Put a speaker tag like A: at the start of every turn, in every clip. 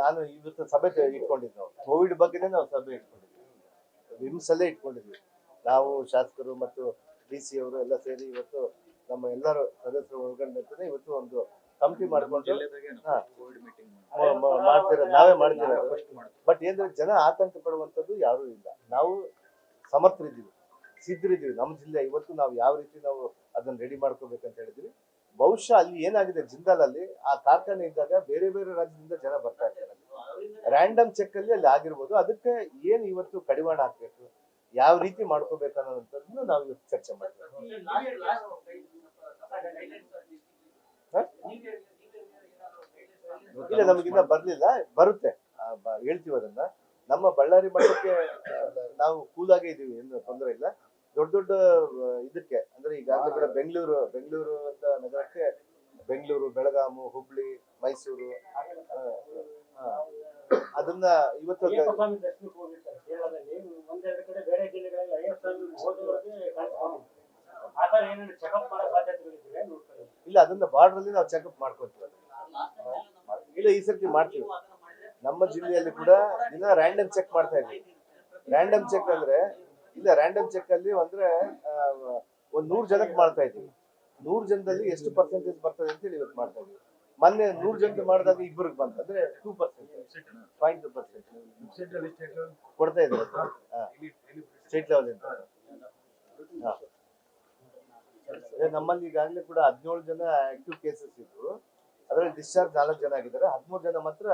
A: ನಾನು ಇವತ್ತು ಸಭೆ ಇಟ್ಕೊಂಡಿದ್ದು. ನಾವು ಕೋವಿಡ್ ಬಗ್ಗೆನೇ ನಾವು ಸಭೆ ಇಟ್ಕೊಂಡಿದ್ವಿ. ವಿಮ್ಸ್ ಅಲ್ಲೇ ಇಟ್ಕೊಂಡಿದ್ವಿ. ನಾವು ಶಾಸಕರು ಮತ್ತು ಡಿ ಸಿ ಅವರು ಎಲ್ಲ ಸೇರಿ ಇವತ್ತು ನಮ್ಮ ಎಲ್ಲರೂ ಸದಸ್ಯರು ಒಳಗೊಂಡಂತೆ ಇವತ್ತು ಒಂದು ಕಮಿಟಿ ಮಾಡ್ಕೊಂಡು ಮಾಡ್ತಿರೋದು ನಾವೇ ಮಾಡ್ತಿರೋದು ಬಟ್ ಏನಂದ್ರೆ ಜನ ಆತಂಕ ಪಡುವಂಥದ್ದು ಯಾರೂ ಇಲ್ಲ. ನಾವು ಸಮರ್ಥರಿದ್ದೀವಿ. ಸಿದ್ಧರಿದ್ದೀವಿ. ನಮ್ಮ ಜಿಲ್ಲೆ ಇವತ್ತು ನಾವು ಯಾವ ರೀತಿ ನಾವು ಅದನ್ನ ರೆಡಿ ಮಾಡ್ಕೋಬೇಕಂತ ಹೇಳಿದ್ವಿ ಬಹುಶಃ ಅಲ್ಲಿ ಏನಾಗಿದೆ ಜಿಂದಾಲ್ ಅಲ್ಲಿ ಆ ಕಾರ್ಖಾನೆ ಇದ್ದಾಗ ಬೇರೆ ಬೇರೆ ರಾಜ್ಯದಿಂದ ಜನ ಬರ್ತಾ ಇದ್ದಾರೆ. ರ್ಯಾಂಡಮ್ ಚೆಕ್ ಅಲ್ಲಿ ಅಲ್ಲಿ ಆಗಿರ್ಬೋದು. ಅದಕ್ಕೆ ಏನ್ ಇವತ್ತು ಕಡಿವಾಣ ಹಾಕ್ಬೇಕು? ಯಾವ ರೀತಿ ಮಾಡ್ಕೋಬೇಕು ಅನ್ನೋದಂಥದ್ದನ್ನ ನಾವು ಇವತ್ತು ಚರ್ಚೆ ಮಾಡ್ತೀವಿ? ಇಲ್ಲ ನಮಗಿನ್ನ ಬರ್ಲಿಲ್ಲ. ಬರುತ್ತೆ. ಹೇಳ್ತೀವಿ ಅದನ್ನ. ನಮ್ಮ ಬಳ್ಳಾರಿ ಮಟ್ಟಕ್ಕೆ ನಾವು ಕೂಲಾಗೇ ಇದೀವಿ, ಏನು ತೊಂದರೆ ಇಲ್ಲ. ದೊಡ್ಡ ದೊಡ್ಡ ಇದಕ್ಕೆ. ಅಂದ್ರೆ ಈಗಾಗಲೇ ಬೆಂಗಳೂರು ಬೆಂಗಳೂರು ಅಂತ ನಗರಕ್ಕೆ ಬೆಂಗಳೂರು ಬೆಳಗಾಮು ಹುಬ್ಳಿ ಮೈಸೂರು ಅದನ್ನ ಇವತ್ತು ಇಲ್ಲ ಅದನ್ನ ಬಾರ್ಡರ್ ಅಲ್ಲಿ ನಾವು ಚೆಕಪ್ ಮಾಡ್ಕೊತೀವಿ. ಇಲ್ಲ ಈ ಸರ್ತಿ ಮಾಡ್ತೀವಿ. ನಮ್ಮ ಜಿಲ್ಲೆಯಲ್ಲಿ ಕೂಡ ದಿನ ರ್ಯಾಂಡಮ್ ಚೆಕ್ ಮಾಡ್ತಾ ಇದ್ವಿ ರ್ಯಾಂಡಮ್ ಚೆಕ್ ಅಂದ್ರೆ ಇಲ್ಲ ರ್ಯಾಂಡಮ್ ಚೆಕ್ ಅಲ್ಲಿ ಅಂದ್ರೆ ಒಂದ್ ನೂರ್ ಜನಕ್ಕೆ ಮಾಡ್ತಾ ಇದ್ವಿ ನೂರ್ ಜನದಲ್ಲಿ ಎಷ್ಟು ಪರ್ಸೆಂಟೇಜ್ ಬರ್ತದೆ ಅಂತ ಹೇಳಿ ಇವತ್ತು ಮಾಡ್ತಾ ಇದ್ದೀವಿ. ಮೊನ್ನೆ ನೂರ್ ಜನಕ್ಕೆ ಮಾಡಿದಾಗ ಇಬ್ಬರಿಗೆ ಬಂತ ಅಂದ್ರೆ ಟೂ ಪರ್ಸೆಂಟ್ ಪಾಯಿಂಟ್ ಪರ್ಸೆಂಟ್ ಕೊಡ್ತಾ ಇದ್ದಾರೆ. ಸ್ಟೇಟ್ ಲೆವೆಲ್ ಅಂತ ನಮ್ಮಲ್ಲಿ ಈಗಾಗಲೇ ಕೂಡ ಹದಿನೇಳು ಜನ ಆಕ್ಟಿವ್ ಕೇಸಸ್ ಇದ್ರು. ಅದರಲ್ಲಿ ಡಿಸ್ಚಾರ್ಜ್ ನಾಲ್ಕು ಜನ ಆಗಿದ್ದಾರೆ. ಹದಿಮೂರು ಜನ ಮಾತ್ರ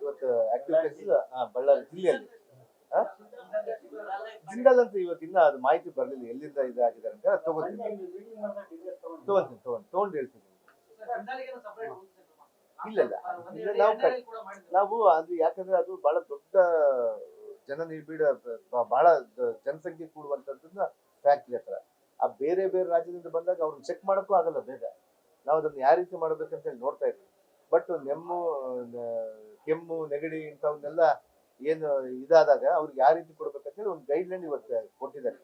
A: ಇವತ್ತು ಆಕ್ಟಿವ್ ಕೇಸಸ್ ಬಳ್ಳಾರಿ ಜಿಲ್ಲೆಯಲ್ಲಿ ಜಿಂದಾಲ್ ಅಂತ ಇವತ್ತು ಅದು ಮಾಹಿತಿ ಬರಲಿಲ್ಲ. ಎಲ್ಲಿಂದ ಇದಾಗಿದ್ದಾರೆ ಅಂತ ತಗೋತೀನಿ. ತಗೊಂತೀನಿ ತಗೊಂಡು ತಗೊಂಡು ಹೇಳ್ತೀನಿ. ಇಲ್ಲ ಇಲ್ಲ. ನಾವು ನಾವು ಅದು ಯಾಕಂದ್ರೆ ಅದು ಬಹಳ ದೊಡ್ಡ ಜನ ನಿಬಿಡ ಬಹಳ ಜನಸಂಖ್ಯೆ ಕೂಡುವಂತದ್ದನ್ನ ಫ್ಯಾಕ್ಟ್ರಿ ಹತ್ರ. ಆ ಬೇರೆ ಬೇರೆ ರಾಜ್ಯದಿಂದ ಬಂದಾಗ ಅವ್ರನ್ನ ಚೆಕ್ ಮಾಡೋಕ್ಕೂ ಆಗಲ್ಲ ಬೇಗ. ನಾವು ಅದನ್ನ ಯಾವ ರೀತಿ ಮಾಡ್ಬೇಕಂತ ಹೇಳಿ ನೋಡ್ತಾ ಇದ್ವಿ. ಬಟ್ ನೆಮ್ಮು ಕೆಮ್ಮು ನೆಗಡಿ ಇಂಥವನ್ನೆಲ್ಲ ಏನು ಇದಾದಾಗ ಅವ್ರಿಗೆ ಯಾವ ರೀತಿ ಕೊಡ್ಬೇಕಂತ ಹೇಳಿ ಒಂದು ಗೈಡ್ ಲೈನ್ ಇವತ್ತು ಕೊಟ್ಟಿದ್ದಾರೆ.